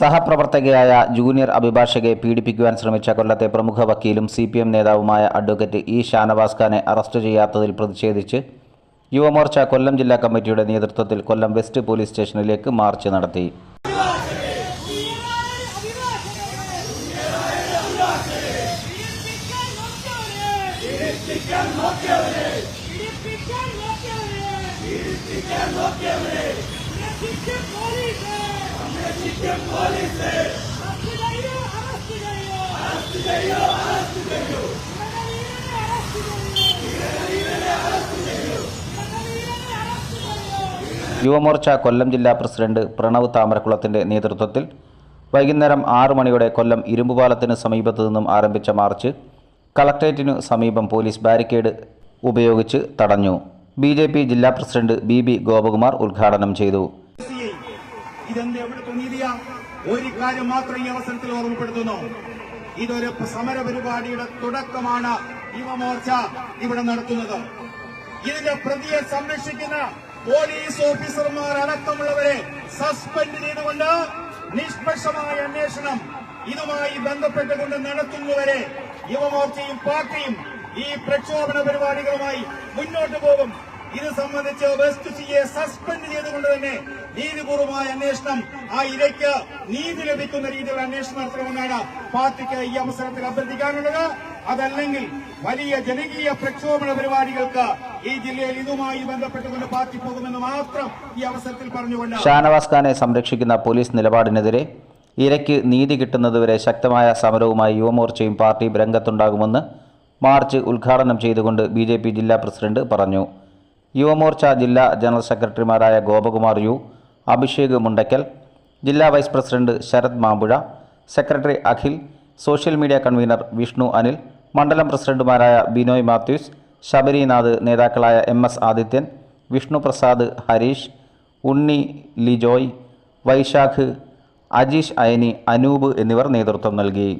സഹപ്രവർത്തകയായ junior അഭിഭാഷകയെ പീഡിപ്പിക്കുവാൻ ശ്രമിച്ച കൊല്ലത്തെ പ്രമുഖ വക്കീലും സി പി എം നേതാവുമായ അഡ്വക്കേറ്റ് ഇ ഷാനവാസ് ഖാനെ അറസ്റ്റ് ചെയ്യാത്തതിൽ പ്രതിഷേധിച്ച് യുവമോർച്ച കൊല്ലം ജില്ലാ കമ്മിറ്റിയുടെ നേതൃത്വത്തിൽ കൊല്ലം വെസ്റ്റ് പോലീസ് സ്റ്റേഷനിലേക്ക് മാർച്ച് നടത്തി. യുവമോർച്ച കൊല്ലം ജില്ലാ പ്രസിഡന്റ് പ്രണവ് താമരക്കുളത്തിന്റെ നേതൃത്വത്തിൽ വൈകുന്നേരം ആറു മണിയോടെ കൊല്ലം ഇരുമ്പുപാലത്തിന് സമീപത്തു നിന്നും ആരംഭിച്ച മാർച്ച് കളക്ട്രേറ്റിനു സമീപം പോലീസ് ബാരിക്കേഡ് ഉപയോഗിച്ച് തടഞ്ഞു. ബി ജില്ലാ പ്രസിഡന്റ് ബി ഗോപകുമാർ ഉദ്ഘാടനം ചെയ്തു. ഇതെന്ത് എവിടുത്തെ നീതിയാ ഒരു കാര്യം മാത്രം ഈ അവസരത്തിൽ ഓർമ്മപ്പെടുത്തുന്നു. ഇതൊരു സമര പരിപാടിയുടെ തുടക്കമാണ് യുവമോർച്ച ഇവിടെ നടത്തുന്നത്. ഇതിന്റെ പ്രതിയെ സംരക്ഷിക്കുന്ന പോലീസ് ഓഫീസർമാർ അടക്കമുള്ളവരെ സസ്പെൻഡ് ചെയ്തുകൊണ്ട് നിഷ്പക്ഷമായ അന്വേഷണം ഇതുമായി ബന്ധപ്പെട്ടുകൊണ്ട് നടത്തുന്നവരെ യുവമോർച്ചയും പാർട്ടിയും ഈ പ്രക്ഷോഭന പരിപാടികളുമായി മുന്നോട്ട് പോകും. ഇത് സംബന്ധിച്ച് വെസ്റ്റ് സിയെ സസ്പെൻഡ് ചെയ്തുകൊണ്ട് തന്നെ നീതിപൂർവമായ അന്വേഷണം ആ ഇരയ്ക്ക് നീതി ലഭിക്കുന്ന രീതിയിൽ അന്വേഷണം നടത്തണമെന്നാണ് പാർട്ടിക്ക് ഈ അവസരത്തിൽ അഭ്യർത്ഥിക്കാനുള്ളത്. അതല്ലെങ്കിൽ വലിയ ജനകീയ പ്രക്ഷോഭണ പരിപാടികൾക്ക് ഈ ജില്ലയിൽ ഇതുമായി ബന്ധപ്പെട്ടുകൊണ്ട് പാർട്ടി പോകുമെന്ന് മാത്രം ഈ അവസരത്തിൽ പറഞ്ഞുകൊണ്ട് ഷാനവാസ് ഖാനെ സംരക്ഷിക്കുന്ന പോലീസ് നിലപാടിനെതിരെ ഇരയ്ക്ക് നീതി കിട്ടുന്നതുവരെ ശക്തമായ സമരവുമായി യുവമോർച്ചയും പാർട്ടിയും രംഗത്തുണ്ടാകുമെന്ന് മാർച്ച് ഉദ്ഘാടനം ചെയ്തുകൊണ്ട് ബി ജില്ലാ പ്രസിഡന്റ് പറഞ്ഞു. യുവമോർച്ച ജില്ലാ ജനറൽ സെക്രട്ടറിമാരായ ഗോപകുമാർ യു അഭിഷേക് മുണ്ടയ്ക്കൽ ജില്ലാ vice president Sarath Mampuzha secretary Akhil social media convenor Vishnu Anil മണ്ഡലം പ്രസിഡന്റുമാരായ ബിനോയ് മാത്യൂസ് ശബരിനാഥ് നേതാക്കളായ എം എസ് ആദിത്യൻ വിഷ്ണു പ്രസാദ് ഹരീഷ് ഉണ്ണി ലിജോയ് വൈശാഖ് അജീഷ് അയനി അനൂപ് എന്നിവർ നേതൃത്വം നൽകി.